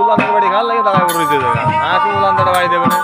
উলান বাড়ি খাওয়ার লাগে দাঁড়া করে দিতে জায়গা। হাঁস উলান বাড়ি দেবে না।